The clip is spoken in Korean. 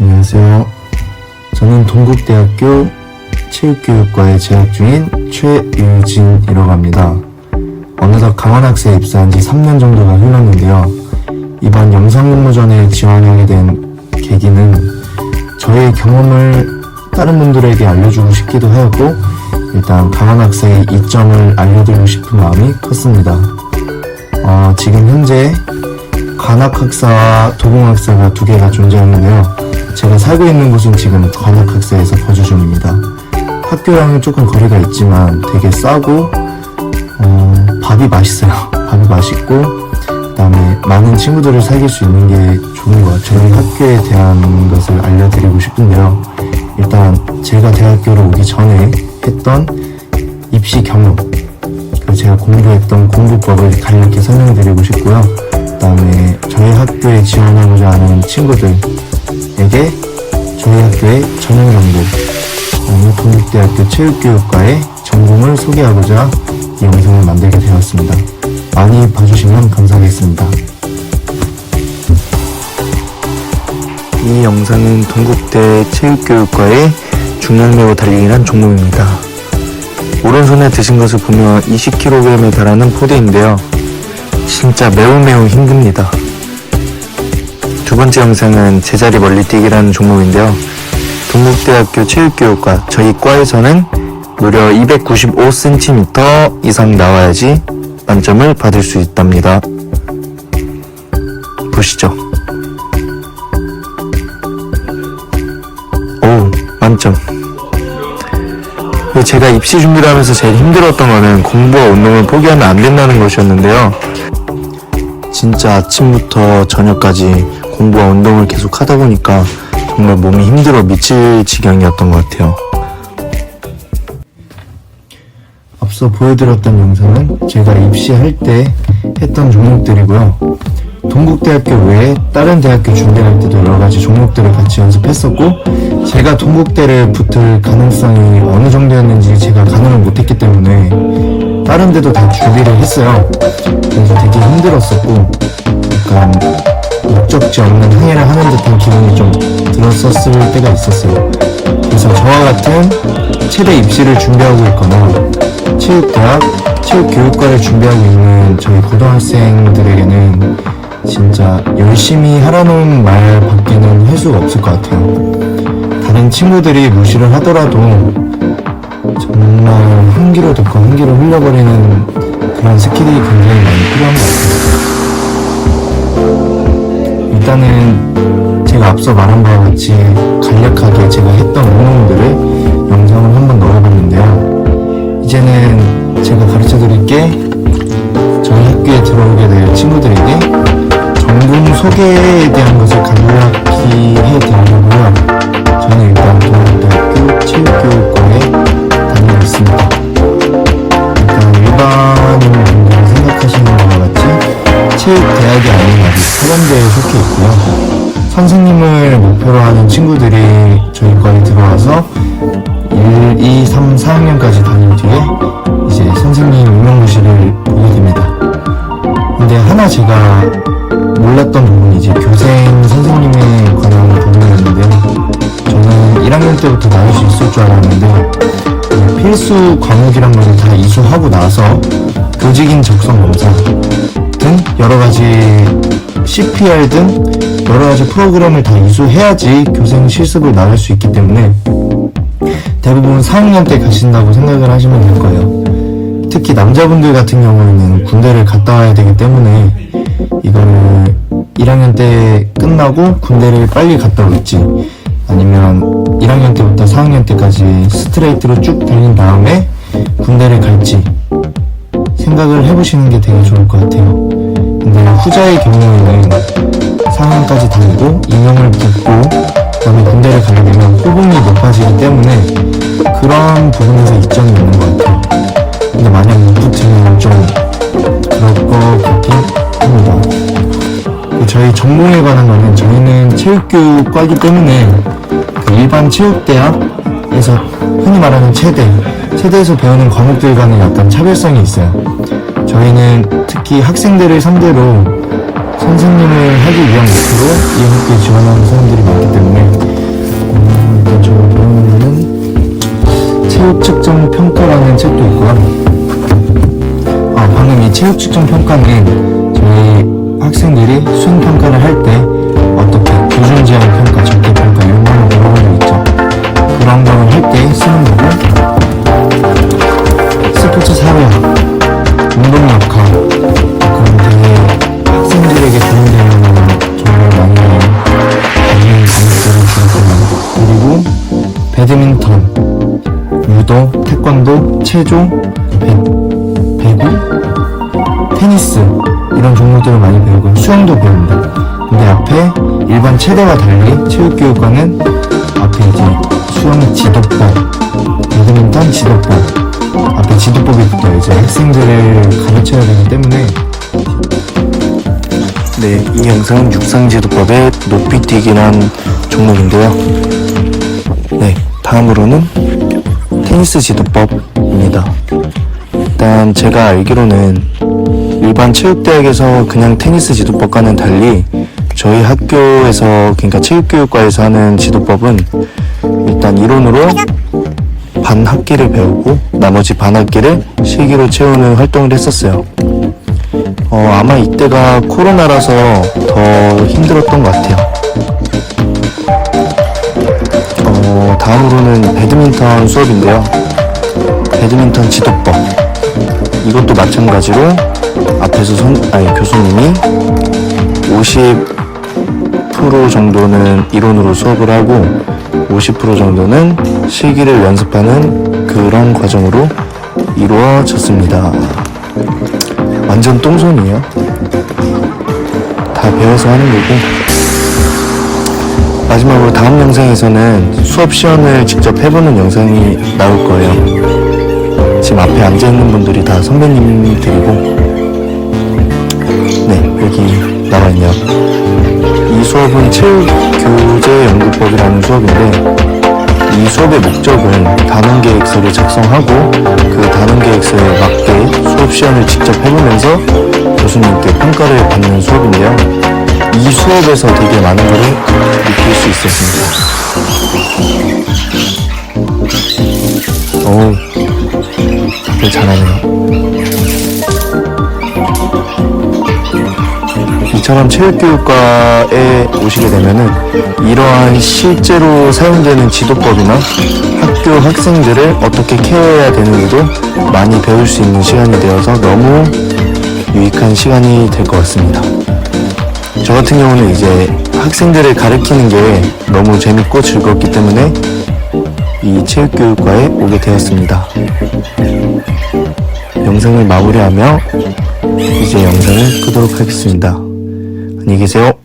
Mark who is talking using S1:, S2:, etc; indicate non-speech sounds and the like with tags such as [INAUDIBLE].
S1: 안녕하세요. 저는 동국대학교 체육교육과에 재학 중인 최유진이라고 합니다. 어느덧 강원학생에 입사한 지 3년 정도가 흘렀는데요. 이번 영상근무전에 지원하게 된 계기는 저의 경험을 다른 분들에게 알려주고 싶기도 하였고 일단 강원학생의 이점을 알려드리고 싶은 마음이 컸습니다. 어, 지금 현재 관악학사와 도봉학사가 두 개가 존재하는데요. 제가 살고 있는 곳은 지금 관악학사에서 거주 중입니다. 학교랑은 조금 거리가 있지만 되게 싸고 어, 밥이 맛있어요. [LAUGHS] 밥이 맛있고 그다음에 많은 친구들을 사귈 수 있는 게 좋은 것 같아요. 저희 학교에 대한 것을 알려드리고 싶은데요. 일단 제가 대학교로 오기 전에 했던 입시 경험 제가 공부했던 공부법을 간략히 설명드리고 싶고요. 그 다음에 저희 학교에 지원하고자 하는 친구들 에게 저희 학교의 전형 정보, 그다음에 동국대학교 체육교육과의 전공을 소개하고자 이 영상을 만들게 되었습니다. 많이 봐주시면 감사하겠습니다. 이 영상은 동국대 체육교육과의 중량매고 달리기란 종목입니다. 오른손에 드신 것을 보면 20kg에 달하는 포대인데요. 진짜 매우 매우 힘듭니다. 두 번째 영상은 제자리 멀리 뛰기라는 종목인데요. 동국대학교 체육교육과 저희 과에서는 무려 295cm 이상 나와야지 만점을 받을 수 있답니다. 보시죠. 오, 만점. 제가 입시 준비를 하면서 제일 힘들었던 거는 공부와 운동을 포기하면 안 된다는 것이었는데요. 진짜 아침부터 저녁까지 공부와 운동을 계속 하다 보니까 정말 몸이 힘들어 미칠 지경이었던 것 같아요. 앞서 보여드렸던 영상은 제가 입시할 때 했던 종목들이고요. 동국대학교 외에 다른 대학교 준비할 때도 여러 가지 종목들을 같이 연습했었고 제가 동국대를 붙을 가능성이 어느 정도였는지 제가 가늠을 못했기 때문에 다른 데도 다 준비를 했어요. 그래서 되게 힘들었었고 약간 목적지 없는 항해를 하는 듯한 기분이 좀 들었었을 때가 있었어요. 그래서 저와 같은 최대 입시를 준비하고 있거나 체육대학, 체육교육과를 준비하고 있는 저희 고등학생들에게는 진짜 열심히 하라는 말 밖에는 할 수가 없을 것 같아요. 다른 친구들이 무시를 하더라도 정말 한 귀로 듣고 한 귀로 흘려버리는 그런 스킬이 굉장히 많이 필요한 것 같아요. 일단은 제가 앞서 말한 바와 같이 간략하게 제가 했던 운동들을 영상을 한번 넣어봤는데요. 이제는 제가 가르쳐 드릴 게 저희 학교에 들어오게 될 친구들에게 전공 소개에 대한 것을 간략히 해드리려고 있고요. 선생님을 목표로 하는 친구들이 저희 과에 들어와서 1, 2, 3, 4학년까지 다닌 뒤에 이제 선생님 임용고시를 보게 됩니다. 근데 하나 제가 몰랐던 부분이 이제 교생 선생님에 관한 부분이었는데요. 저는 1학년 때부터 나올 수 있을 줄 알았는데 이 필수 과목이란 걸 다 이수하고 나서 교직인 적성 검사 등 여러 가지 CPR 등 여러 가지 프로그램을 다 이수해야지 교생 실습을 나갈 수 있기 때문에 대부분 4학년 때 가신다고 생각을 하시면 될 거예요. 특히 남자분들 같은 경우에는 군대를 갔다 와야 되기 때문에 이거를 1학년 때 끝나고 군대를 빨리 갔다 올지 아니면 1학년 때부터 4학년 때까지 스트레이트로 쭉 달린 다음에 군대를 갈지 생각을 해보시는 게 되게 좋을 것 같아요. 근데 후자의 경우에는 4학년까지 다니고 임용을 붙고 그다음에 군대를 가게 되면 호봉이 높아지기 때문에 그런 부분에서 이점이 있는 것 같아요. 근데 만약 못 붙으면 좀 그럴 것 같긴 합니다. 그 저희 전공에 관한 거는 저희는 체육교육과이기 때문에 그 일반 체육대학에서 흔히 말하는 체대, 체대에서 배우는 과목들과는 약간 차별성이 있어요. 저희는 특히 학생들을 상대로 선생님을 하기 위한 목표로 이 학교에 지원하는 사람들이 많기 때문에 음, 일단 저 보면은 체육 측정 평가라는 책도 있고요. 아 방금 이 체육 측정 평가는 저희 학생들이 수행 평가를 할 때 어떻게 보존 지향 평가, 적기 평가 이런 걸 물어본 적 있죠. 그런 걸 할 때 쓰는 거고 체조, 배, 배구, 테니스 이런 종목들을 많이 배우고 수영도 배웁니다. 근데 앞에 일반 체대와 달리 체육교육과는 앞에 이제 수영 지도법, 배드민턴 지도법 앞에 지도법이 붙어요. 이제 학생들을 가르쳐야 되기 때문에
S2: 네, 이 영상은 육상지도법의 높이뛰기란 종목인데요. 네, 다음으로는 테니스 지도법 입니다. 일단 제가 알기로는 일반 체육대학에서 그냥 테니스 지도법과는 달리 저희 학교에서 그러니까 체육교육과에서 하는 지도법은 일단 이론으로 반 학기를 배우고 나머지 반 학기를 실기로 채우는 활동을 했었어요. 어, 아마 이때가 코로나라서 더 힘들었던 것 같아요. 어, 다음으로는 배드민턴 수업인데요. 배드민턴 지도법. 이것도 마찬가지로 앞에서 선, 아니, 교수님이 50% 정도는 이론으로 수업을 하고 50% 정도는 실기를 연습하는 그런 과정으로 이루어졌습니다. 완전 똥손이에요. 다 배워서 하는 거고. 마지막으로 다음 영상에서는 수업 시연을 직접 해보는 영상이 나올 거예요. 지금 앞에 앉아있는 분들이 다 선배님들이고, 네, 여기 나와있네요. 이 수업은 체육교재 연구법이라는 수업인데, 이 수업의 목적은 단원계획서를 작성하고 그 단원계획서에 맞게 수업 시연을 직접 해보면서 교수님께 평가를 받는 수업인데요. 이 수업에서 되게 많은 것을 느낄 수 있었습니다. 어 우, 다들 잘하네요. 이처럼 체육교육과에 오시게 되면은 이러한 실제로 사용되는 지도법이나 학교 학생들을 어떻게 케어해야 되는지도 많이 배울 수 있는 시간이 되어서 너무 유익한 시간이 될 것 같습니다. 저 같은 경우는 이제 학생들을 가르치는 게 너무 재밌고 즐겁기 때문에 이 체육교육과에 오게 되었습니다. 영상을 마무리하며 이제 영상을 끄도록 하겠습니다. 안녕히 계세요.